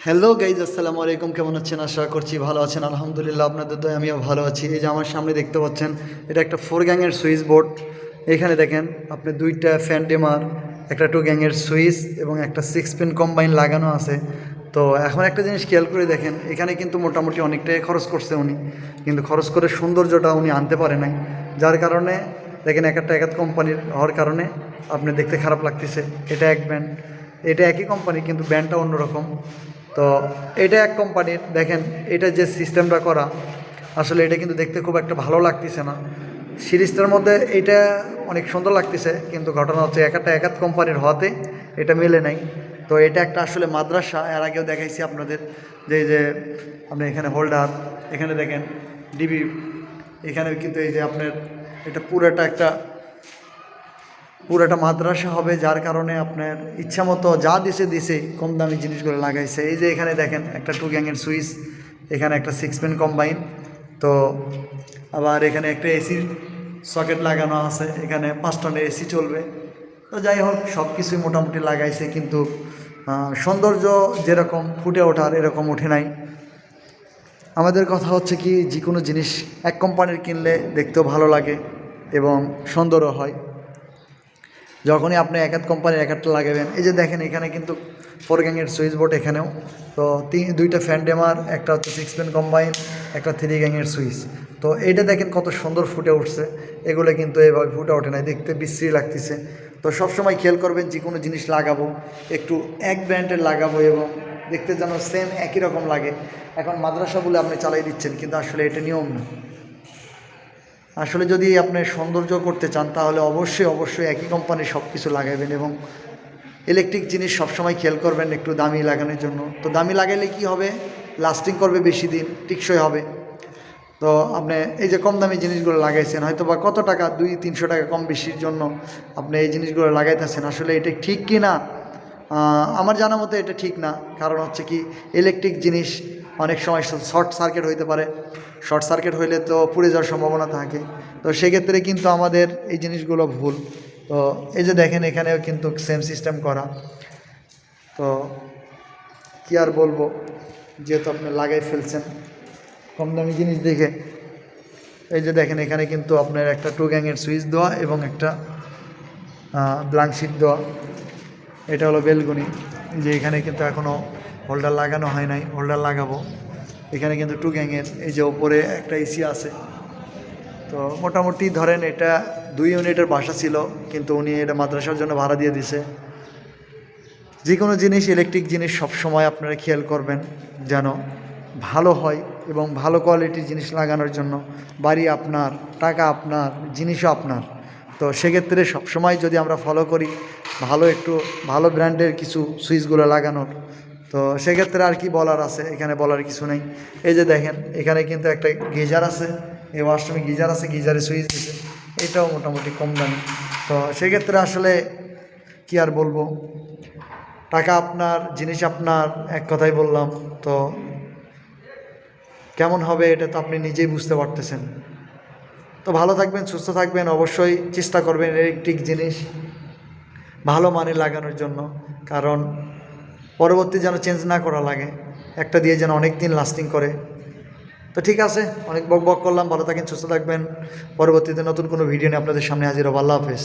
Hello guys আসসালামু আলাইকুম। কেমন আছেন? আশা করছি ভালো আছেন। আলহামদুলিল্লাহ, আপনাদের দয় আমিও ভালো আছি। এই যে আমার সামনে দেখতে পাচ্ছেন, এটা একটা ফোর গ্যাংয়ের সুইচ বোর্ড এখানে দেখেন, আপনি দুইটা ফ্যান টেমার একটা টু গ্যাংয়ের সুইচ এবং একটা সিক্স পিন কম্বাইন লাগানো আছে। তো এখন একটা জিনিস খেয়াল করে দেখেন, এখানে কিন্তু মোটামুটি অনেকটাই খরচ করছে উনি। কিন্তু খরচ করে সৌন্দর্যটা উনি আনতে পারে নাই। যার কারণে দেখেন এক একটা একাত কোম্পানির হওয়ার কারণে আপনি দেখতে খারাপ লাগতেছে। এটা এক ব্যান্ড এটা একই কোম্পানি কিন্তু ব্যান্ডটা অন্যরকম। তো এটা এক কোম্পানির, দেখেন এটা যে সিস্টেমটা করা, আসলে এটা কিন্তু দেখতে খুব একটা ভালো লাগতেছে না। সিরিজটার মধ্যে এটা অনেক সুন্দর লাগতেছে, কিন্তু ঘটনা হচ্ছে এক একটা একাত কোম্পানির হওয়াতে এটা মেলে নাই। তো এটা একটা আসলে মাদ্রাসা, এর আগেও দেখাইছি আপনাদের, যে যে, আপনি এখানে হোল্ডার এখানে দেখেন ডিবি এখানে কিন্তু এই যে আপনার, এটা পুরোটা একটা, পুরোটা মাদ্রাসা হবে, যার কারণে আপনার ইচ্ছা মতো যা দিছে দিছে, কম দামি জিনিসগুলো লাগাইছে। এই যে এখানে দেখেন, একটা টু গ্যাংয়ের সুইচ এখানে একটা সিক্স পেন কম্বাইন তো আবার এখানে একটা এসির সকেট লাগানো আছে, এখানে পাঁচ টনের এসি চলবে। তো যাই হোক সব কিছুই মোটামুটি লাগাইছে, কিন্তু সৌন্দর্য যেরকম ফুটে ওঠার এরকম ওঠে নাই। আমাদের কথা হচ্ছে কি, যে কোনো জিনিস এক কোম্পানির কিনলে দেখতেও ভালো লাগে এবং সুন্দরও হয়। যখনই আপনি এক এক কোম্পানির এক একটা লাগাবেন এই যে দেখেন এখানে কিন্তু ফোর গ্যাংয়ের সুইচ বোর্ড এখানেও। তো তিন, দুইটা ফ্যান ডেমার একটা হচ্ছে সিক্স পেন কম্বাইন একটা থ্রি গ্যাংয়ের সুইচ তো এইটা দেখেন কত সুন্দর ফুটে উঠছে। এগুলো কিন্তু এভাবে ফুটে ওঠে না দেখতে বিশ্রী লাগতেছে। তো সবসময় খেয়াল করবেন যে কোনো জিনিস লাগাবো, একটু এক ব্র্যান্ডের লাগাবো এবং দেখতে যেন সেম একই রকম লাগে। এখন মাদ্রাসা বলে আপনি চালাই দিচ্ছেন, কিন্তু আসলে এটা নিয়ম না। আসলে যদি আপনি সৌন্দর্য করতে চান, তাহলে অবশ্যই অবশ্যই একই কোম্পানির সব কিছু লাগাবেন এবং ইলেকট্রিক জিনিস সবসময় খেয়াল করবেন একটু দামি লাগানোর জন্য। তো দামি লাগাইলে কি হবে? লাস্টিং করবে বেশি দিন, টিকসই হবে। তো আপনি এই যে কম দামি জিনিসগুলো লাগাইছেন হয়তো বা কত টাকা? দুই, তিনশো টাকা কম বেশির জন্য আপনি এই জিনিসগুলো লাগাইতেছেন। আসলে এটা ঠিক কি না আমার জানা মতো এটা ঠিক না। কারণ হচ্ছে কি ইলেকট্রিক জিনিস অনেক সময় শর্ট সার্কিট হইতে পারে। শর্ট সার্কিট হইলে তো পুড়ে যাওয়ার সম্ভাবনা থাকে। তো সেক্ষেত্রে কিন্তু আমাদের এই জিনিসগুলো ভুল। তো এই যে দেখেন এখানেও কিন্তু সেম সিস্টেম করা। তো কি আর বলব? যেহেতু আপনি লাগাই ফেলছেন, কম দামি জিনিস দেখে। এই যে দেখেন এখানে কিন্তু আপনার একটা টু গ্যাংয়ের সুইচ দেওয়া এবং একটা ব্লাঙ্ক শিট দেওয়া। এটা হলো বেলগুনি। যে এখানে কিন্তু এখনও হোল্ডার লাগানো হয় নাই হোল্ডার লাগাবো। এখানে কিন্তু টু গ্যাংয়ের এই যে ওপরে একটা এসি আছে। তো মোটামুটি ধরেন এটা দুই ইউনিটের বাসা ছিল, কিন্তু উনি এটা মাদ্রাসার জন্য ভাড়া দিয়ে দিছে। যে কোনো জিনিস ইলেকট্রিক জিনিস সব সময় আপনারা খেয়াল করবেন যেন ভালো হয় এবং ভালো কোয়ালিটির জিনিস লাগানোর জন্য বাড়ি আপনার, টাকা আপনার, জিনিসও আপনার। তো সেক্ষেত্রে সবসময় যদি আমরা ফলো করি, ভালো একটু, ভালো ব্র্যান্ডের কিছু সুইচগুলো লাগানোর তো সেক্ষেত্রে আর কি বলার আছে? এখানে বলার কিছু নেই। এই যে দেখেন, এখানে কিন্তু একটা গিজার আছে। এই ওয়াশরুমে গিজার আছে, গিজারে সুইচ দিছে। এটাও মোটামুটি কম দামি। তো সেক্ষেত্রে আসলে কি আর বলব? টাকা আপনার, জিনিস আপনার, এক কথাই বললাম। তো কেমন হবে এটা তো আপনি নিজেই বুঝতে পারতেছেন। তো ভালো থাকবেন, সুস্থ থাকবেন। অবশ্যই চেষ্টা করবেন ইলেকট্রিক জিনিস ভালো মানে লাগানোর জন্য। কারণ পরবর্তী যেন চেঞ্জ না করা লাগে, একটা দিয়ে যেন অনেক দিন লাস্টিং করে। তো ঠিক আছে, অনেক বক বক করলাম, ভালো থাকেন, সুস্থ থাকবেন। পরবর্তীতে নতুন কোনো ভিডিও নিয়ে আপনাদের সামনে হাজির হব। আল্লাহ হাফেজ।